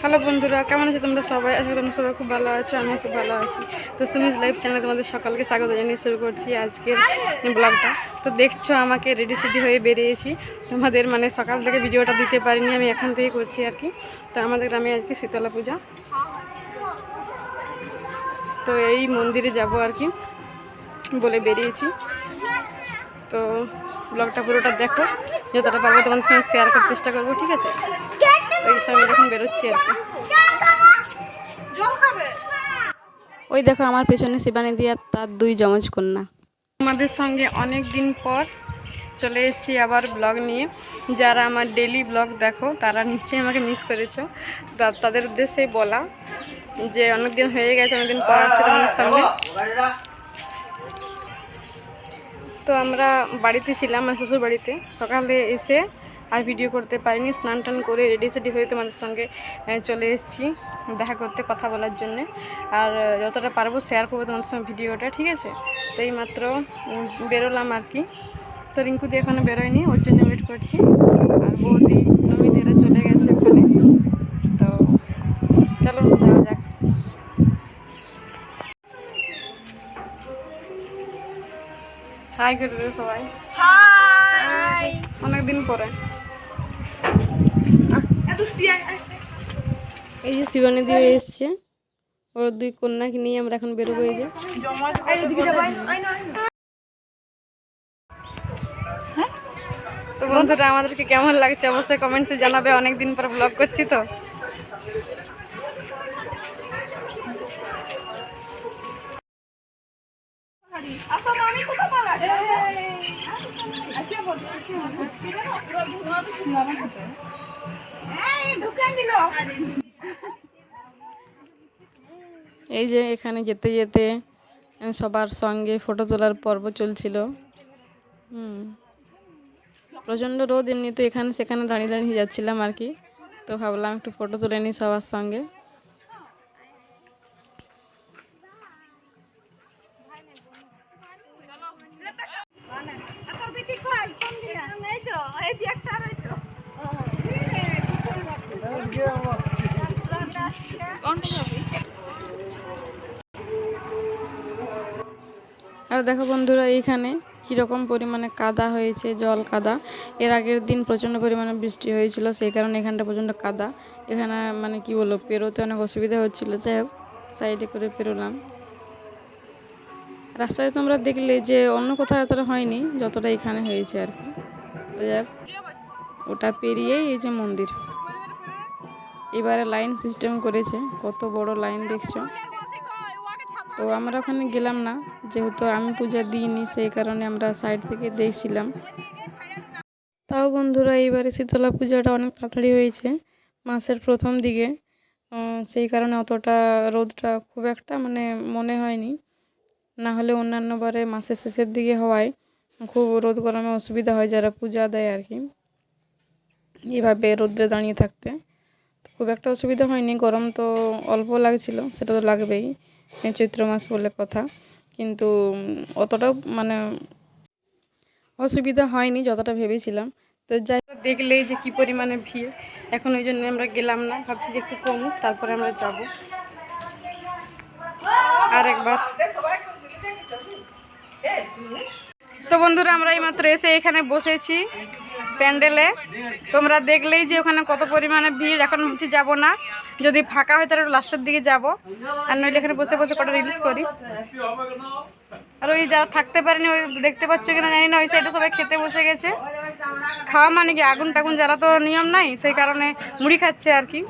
Hello বন্ধুরা, কেমন আছো তোমরা সবাই? করি তোমরা সবাই খুব ভালো আছো আমি খুব ভালো আছি। তো সুমিজ লাইভ চ্যানেলে তোমাদের সকালকে স্বাগত জানিয়ে শুরু করছি আজকের ব্লগটা। তো দেখছ, আমাকে রেডি সিটি হয়ে বেরিয়েছি। তোমাদের মানে সকাল থেকে ভিডিওটা দিতে পারিনি, আমি এখন থেকে করছি আর কি। তো আমাদের গ্রামে আজকে শীতলা পূজা। তো এই মন্দিরে যাব আর কি, বলে বেরিয়েছি। তো ব্লগটা পুরোটা দেখো, যতটা পারব তোমাদের সঙ্গে শেয়ার করার চেষ্টা করব, ঠিক আছে? এই সময় এখন বেরোচ্ছি আর কি। ওই দেখো, আমার পেছনে শিবানী দিয়া তার দুই যমজ কন্যা। আমাদের সঙ্গে অনেক দিন পর চলে এসেছি আবার ব্লগ নিয়ে। যারা আমার ডেলি ব্লগ দেখো, তারা নিশ্চয়ই আমাকে মিস করেছ। তাদের উদ্দেশ্যে বলা যে অনেক দিন হয়ে গেছে, অনেকদিন পর আসছে তোমাদের সঙ্গে তো আমরা বাড়িতে ছিলাম, আমার শ্বশুর বাড়িতে সকালে এসে আর ভিডিও করতে পারিনি স্নান টান করে রেডি সেডি হয়ে তোমাদের সঙ্গে চলে এসেছি দেখা করতে কথা বলার জন্যে। আর যতটা পারব শেয়ার করব তোমাদের সঙ্গে ভিডিওটা ঠিক আছে? তো এই মাত্র বেরোলাম আর কি। তো রিঙ্কু দিয়ে এখনও বেরোয়নি ওর জন্য ওয়েট করছি। আর বৌদি নমিদেরা চলে গেছে ওখানে। তো চলো যাওয়া যাক। হাই করে দেবে সবাই। হাই অনেকদিন পরে। এই যে শিবানী দিয়ে এসছে। ওর দুই কন্যাকে নিয়ে আমরা এখন বেরোবো এই যে। তো বন্ধুরা আমাদেরকে কেমন লাগছে? অবশ্যই কমেন্টসে জানাবে। অনেকদিন পর ব্লগ করছি তো। আসো মামি কোথা পালা এই ঢুকে দিল এই যে এখানে যেতে যেতে সবার সঙ্গে ফটো তোলার পর্ব চলছিল। হুম। প্রচণ্ড রোদ এমনি তো এখানে সেখানে দাঁড়িয়ে দাঁড়িয়ে যাচ্ছিলাম আর কি। তো ভাবলাম একটু ফটো তুলে নিই সবার সঙ্গে এখন বিটি কই কোন দিয়া এই তো এই যে একটা আর এই তো কোনটা যাবি আর দেখো বন্ধুরা, এইখানে কীরকম পরিমাণে কাদা হয়েছে, জল কাদা। এর আগের দিন প্রচণ্ড পরিমাণে বৃষ্টি হয়েছিল, সেই কারণে এখানটা প্রচণ্ড কাদা। এখানে মানে কি বলব, পেরোতে অনেক অসুবিধা হচ্ছিল। যাই হোক সাইডে করে পেরোলাম। রাস্তায় তোমরা দেখলে যে অন্য কোথাও এতটা হয়নি, যতটা এখানে হয়েছে আর কি। তো যাক ওটা পেরিয়েই এই যে মন্দির। এবারে লাইন সিস্টেম করেছে। কত বড় লাইন দেখছ? তো আমরা ওখানে গেলাম না। যেহেতু আমি পূজা দিইনি, সেই কারণে আমরা সাইড থেকে দেখছিলাম। তাও বন্ধুরা এইবারে শীতলা পূজাটা অনেক তাড়াতাড়ি হয়েছে মাসের প্রথম দিকে। সেই কারণে অতটা রোদটা খুব একটা মানে মনে হয়নি। না হলে অন্যান্য বারে মাসের শেষের দিকে হওয়ায় খুব রোদ গরমে অসুবিধা হয় যারা পূজা দেয় আর কি। এভাবে রোদ্রে দাঁড়িয়ে থাকতে। খুব একটা অসুবিধা হয়নি, গরম তো অল্প লাগছিল, সেটা তো লাগবেই চৈত্র মাস বলে কথা। কিন্তু অতটাও মানে অসুবিধা হয়নি, যতটা ভেবেছিলাম। তো যাই দেখলেই যে কি পরিমাণে ভিড়। এখন ওই জন্য আমরা গেলাম না, ভাবছি যে একটু কমুক তারপরে আমরা যাব। আর একবার। তো বন্ধুরা, আমরা এই মাত্র এসে এখানে বসেছি। প্যান্ডেলে। তোমরা দেখলেই যে ওখানে কত পরিমাণে ভিড়। এখন ভাবছি যাব না। যদি ফাঁকা হয় তাহলে লাস্টের দিকে যাব। আর নইলে এখানে বসে বসে কটা রিলিজ করি। আর ওই যারা থাকতে পারেনি, ওই দেখতে পাচ্ছ কিনা জানি না, ওই সাইডে সবাই খেতে বসে গেছে। খাওয়া মানে কি, আগুন টাগুন যারা তো নিয়ম নাই, সেই কারণে মুড়ি খাচ্ছে আর কি।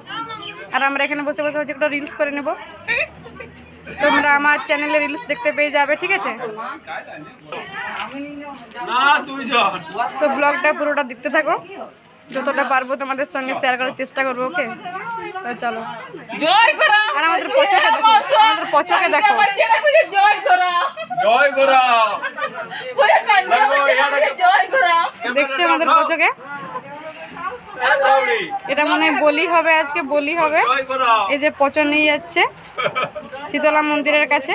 আর আমরা এখানে বসে বসে হচ্ছে একটা রিলস করে নেব। তোমরা আমার চ্যানেলে রিলস দেখতে পেয়ে যাবে ঠিক আছে? তো ব্লগটা পুরোটা দেখতে থাকো। যতটা পারব তোমাদের সঙ্গে শেয়ার করার চেষ্টা করব ওকে তো চলো। আর আমাদের পচকে দেখো আমাদের পচকে দেখো। দেখছ আমাদের পচকে? এটা মনে হয় বলি হবে আজকে বলি হবে। এই যে পচন নিয়ে যাচ্ছে শীতলা মন্দিরের কাছে।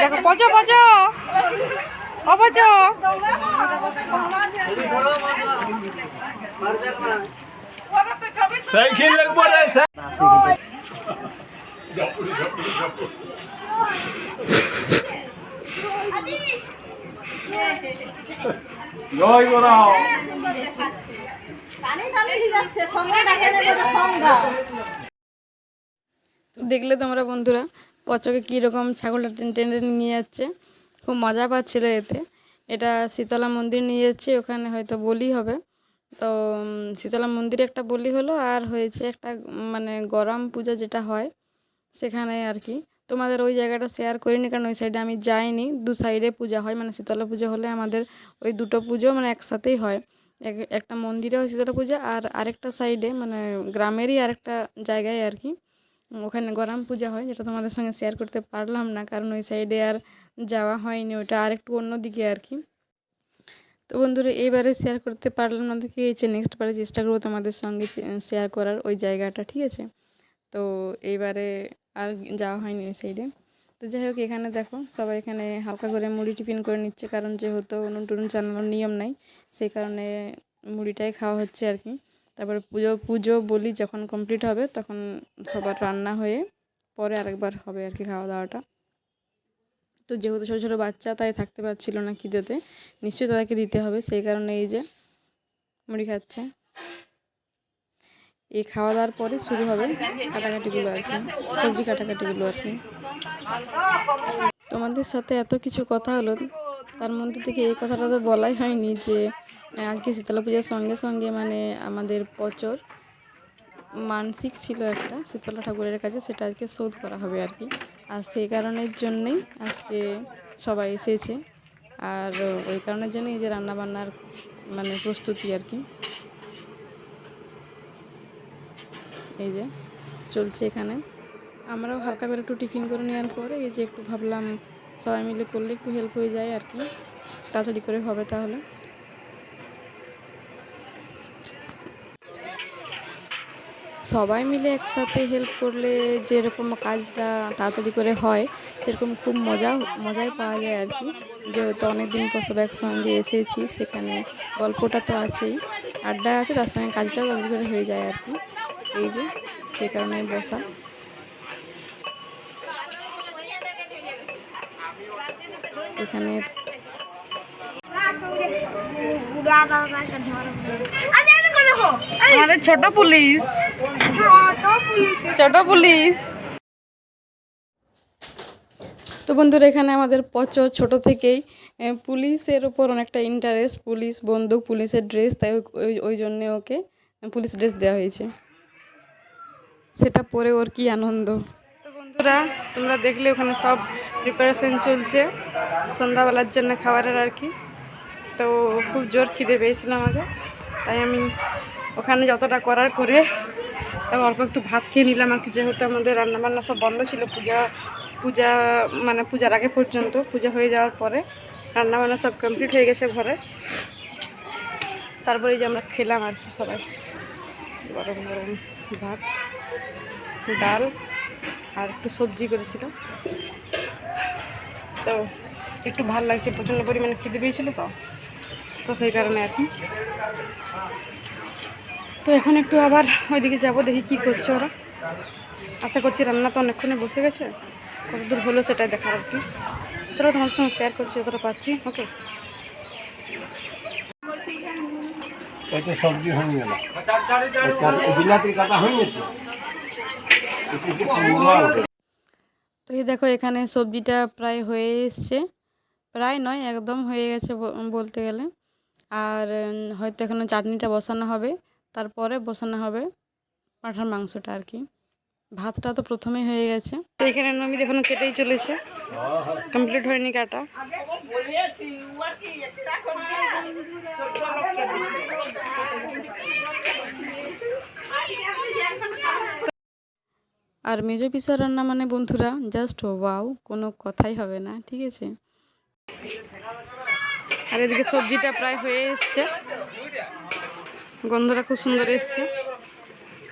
দেখো পচ পচ। অপচ। সাইকেল লাগবো রে জয় গোরাও দেখলে তোমরা বন্ধুরা পচকে কীরকম ছাগলটা টেনে নিয়ে যাচ্ছে। খুব মজা পাচ্ছিল এতে। এটা শীতলা মন্দির নিয়ে যাচ্ছে, ওখানে হয়তো বলি হবে। তো শীতলা মন্দিরে একটা বলি হলো, আর হয়েছে একটা মানে গরম পূজা যেটা হয়, সেখানে আর কি। তোমাদের ওই জায়গাটা শেয়ার করিনি, কারণ ওই সাইডে আমি যাইনি। দু সাইডে পূজা হয় মানে শীতলা পুজো হলে আমাদের ওই দুটো পুজো মানে একসাথেই হয়। একটা মন্দিরে হয় শীতলা পূজা, আর আরেকটা সাইডে মানে গ্রামেরই আরেকটা জায়গায় আর কি ওখানে গরম পূজা হয়, যেটা তোমাদের সঙ্গে শেয়ার করতে পারলাম না, কারণ ওই সাইডে আর যাওয়া হয়নি, ওটা আর একটু অন্যদিকে আর কি। তো বন্ধুরা, এইবারে শেয়ার করতে পারলাম না, দেখে এই যে নেক্সট বারে চেষ্টা করব তোমাদের সঙ্গে শেয়ার করার ওই জায়গাটা, ঠিক আছে? তো এইবারে আর যাওয়া হয়নি ওই সাইডে তো যাই হোক, এখানে দেখো, সবাই এখানে হালকা করে মুড়ি টিফিন করে নিচ্ছে, কারণ যেহেতু উনুন টুনুন চালানোর নিয়ম নাই, সেই কারণে মুড়িটাই খাওয়া হচ্ছে আর কি। তারপরে পুজো পুজো বলি যখন কমপ্লিট হবে, তখন সবার রান্না হয়ে পরে আরেকবার হবে আর কি খাওয়া দাওয়াটা। তো যেহেতু ছোটো ছোটো বাচ্চা, তাই থাকতে পারছিল না খিদেতে, নিশ্চয়ই তাদেরকে দিতে হবে, সেই কারণে এই যে মুড়ি খাচ্ছে। এই খাওয়া দাওয়ার পরে শুরু হবে কাটাকাটিগুলো আর কি, সবজি কাটাকাটিগুলো আর কি। তোমাদের সাথে এত কিছু কথা হলো, তার মধ্যে থেকে এই কথাটা তো বলাই হয়নি যে আজকে শীতলা পূজার সঙ্গে সঙ্গে মানে আমাদের পচর মানসিক ছিল একটা, শীতলা ঠাকুরের কাছে সেটা আজকে শোধ করা হবে আর কি। আর সেই কারণের জন্যেই আজকে সবাই এসেছে। আর ওই কারণের জন্যই যে রান্নাবান্নার মানে প্রস্তুতি আর কি। এই যে, চলছে এখানে। আমরাও হালকা করে একটু টিফিন করে নেওয়ার পরে এই যে একটু ভাবলাম সবাই মিলে করলে একটু হেল্প হয়ে যায় আর কি। তাড়াতাড়ি করে হবে তাহলে। সবাই মিলে একসাথে হেল্প করলে যেরকম কাজটা তাড়াতাড়ি করে হয়, সেরকম খুব মজা, মজাই পাওয়া যায় আর কি। যেহেতু অনেকদিন পর সবাই একসঙ্গে এসেছি, সেখানে গল্পটা তো আছেই। আড্ডা আছে, তার সঙ্গে কাজটাও তাড়াতাড়ি করে হয়ে যায় আর কি। এই যে, সেই কারণে বসা। এখানে আমাদের ছোট পুলিশ। ছোট পুলিশ। তো বন্ধুরা, এখানে আমাদের পচর ছোট থেকেই পুলিশের ওপর অনেকটা ইন্টারেস্ট পুলিশ বন্দুক, পুলিশের ড্রেস তাই ওই ওই জন্যে ওকে পুলিশ ড্রেস দেওয়া হয়েছে। সেটা পরে ওর কি আনন্দ। তো বন্ধুরা, তোমরা দেখলে ওখানে সব প্রিপারেশন চলছে, সন্ধ্যাবেলার জন্য খাবারের আর কি। তো খুব জোর খিদে পেয়েছিল আমাকে, তাই আমি ওখানে যতটা করার করে তারপর অল্প একটু ভাত খেয়ে নিলাম আর কি, যেহেতু আমাদের রান্নাবান্না সব বন্ধ ছিল, পূজা পূজা মানে পূজার আগে পর্যন্ত, পূজা হয়ে যাওয়ার পরে রান্নাবান্না সব কমপ্লিট হয়ে গেছে ঘরে। তারপরে যে আমরা খেলাম আর কি সবাই, গরম গরম ভাত। ডাল আর একটু সবজি করেছিল তো একটু ভালো লাগছে, প্রচণ্ড পরিমাণে খেতে পেয়েছিল তো। তো সেই কারণে আর কি। তো এখন একটু আবার ওইদিকে যাব, দেখি কি করছে ওরা। আশা করছি রান্না তো অনেকক্ষণে বসে গেছে, কতদূর হলো সেটাই দেখার আর কি। তোরা তোমার সঙ্গে শেয়ার করছি, যতটা পাচ্ছি ওকে সবজি হয়ে গেল। হয়ে গেছে একটু একটু কুমড়ো আছে। তো এই দেখো, এখানে সবজিটা প্রায় হয়ে এসছে। প্রায় নয়, একদম হয়ে গেছে বলতে গেলে। আর হয়তো এখানে চাটনিটা বসানো হবে। তারপরে বসানো হবে পাঁঠার মাংসটা আর কি। ভাতটা তো প্রথমেই হয়ে গেছে। তো এখানে নমিত এখনও কেটেই চলেছে। কমপ্লিট হয়নি কাটা। আর মেজো পিসার রান্না মানে বন্ধুরা জাস্ট ওয়াও কোনো কথাই হবে না ঠিক আছে? আর এদিকে সবজিটা প্রায় হয়ে এসছে। গন্ধটা খুব সুন্দর এসছে।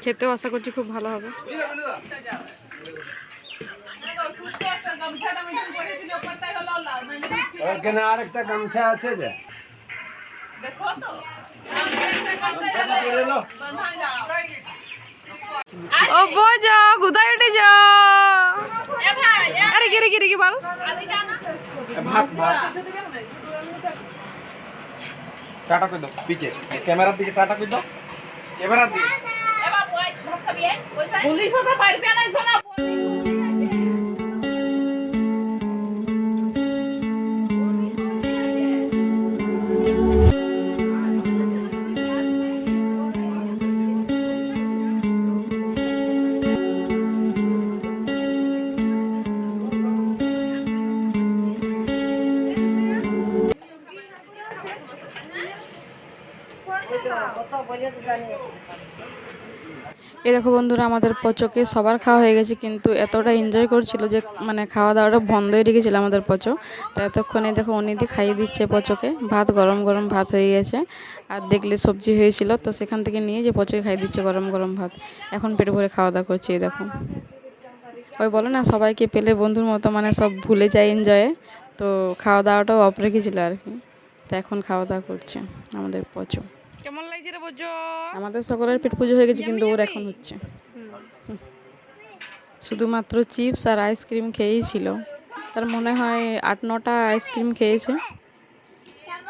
খেতেও আশা করছি খুব ভালো হবে। ওখানে আর একটা গামছা আছে যে। দেখো তো। ও বোঝ কোথায় উঠেছ। আরে গিরে গিরে কি বল। ভাত ভাত। টাটা কই দাও পিকে ক্যামেরার দিকে টাটা কই দাও। ক্যামেরার দিকে। এবার বয় ভাত খাবি হ্যাঁ পুলিশ হতে পারবে না শোনা। এই দেখো বন্ধুরা, আমাদের পচকে সবার খাওয়া হয়ে গেছে, কিন্তু এতটা এনজয় করছিল যে মানে খাওয়া দাওয়াটা বন্ধই রেখেছিল আমাদের পচো। তো এতক্ষণে দেখো অনিদি খাইয়ে দিচ্ছে পচকে। ভাত, গরম গরম ভাত হয়ে গেছে। আর দেখলে সবজি হয়েছিল, তো সেখান থেকে নিয়ে যে পচকে খাইয়ে দিচ্ছে গরম গরম ভাত। এখন পেটে ভরে খাওয়া দাওয়া করছে, এই দেখো। ওই বলো না, সবাইকে পেলে বন্ধুর মতো মানে সব ভুলে যায় এনজয়ে তো খাওয়া দাওয়াটাও অফ রেখেছিল আর কি। তো এখন খাওয়া দাওয়া করছে আমাদের পচো। রে বোঝো আমাদের সকলের পেট পুজো হয়ে গেছে কিন্তু ওর এখন হচ্ছে। শুধুমাত্র চিপস আর আইসক্রিম খেয়েই ছিল। তার মনে হয় আট নটা আইসক্রিম খেয়েছে কেন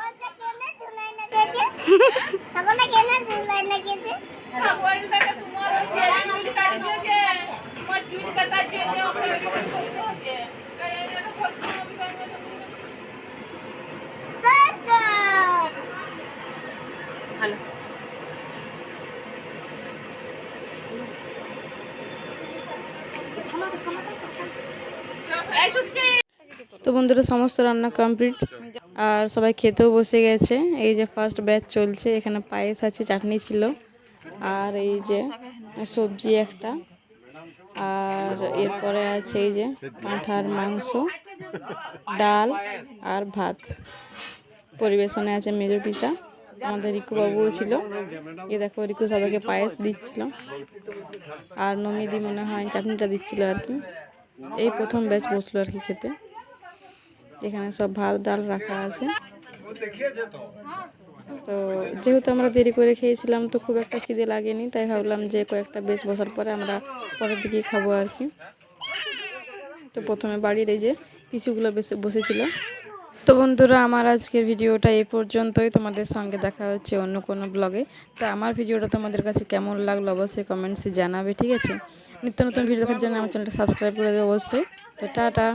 ঝুলাই না গেছে ছাগলটা কেন ঝুলাই না গেছে ছাগলটাকে তোমার ওই যে চুল কাটি দিয়েছে তোমার চুল কাটার জন্য ওকে দিয়েছে কাকা তো বন্ধুরা, সমস্ত রান্না কমপ্লিট আর সবাই খেতেও বসে গেছে। এই যে ফার্স্ট ব্যাচ চলছে, এখানে পায়েস আছে, চাটনি ছিল। আর এই যে সবজি একটা। আর এরপরে আছে এই যে পাঁঠার মাংস, ডাল আর ভাত। পরিবেশনে আছে মেজো পিসা। আমাদের রিকু বাবুও ছিল। এ দেখো, রিকু সবাইকে পায়েস দিচ্ছিল। আর নমিদি মনে হয় চাটনিটা দিচ্ছিল আর কি। এই প্রথম ব্যাচ বসল আর কি খেতে। এখানে সব ভাত, ডাল রাখা আছে। তো যেহেতু আমরা দেরি করে খেয়েছিলাম, তো খুব একটা খিদে লাগেনি, তাই ভাবলাম যে কয়েকটা বেশ বসার পরে আমরা পরের দিকেই খাব আর কি। তো প্রথমে বাড়ির এই যে পিসুগুলো বেসে, বসেছিল। তো বন্ধুরা, আমার আজকের ভিডিওটা এ পর্যন্তই। তোমাদের সঙ্গে দেখা হচ্ছে অন্য কোনো ব্লগে তো আমার ভিডিওটা তোমাদের কাছে কেমন লাগল অবশ্যই কমেন্টসে জানাবে, ঠিক আছে? নিত্য নতুন ভিডিও দেখার জন্য আমার চ্যানেলটা সাবস্ক্রাইব করে দেবে অবশ্যই। তো টাটা।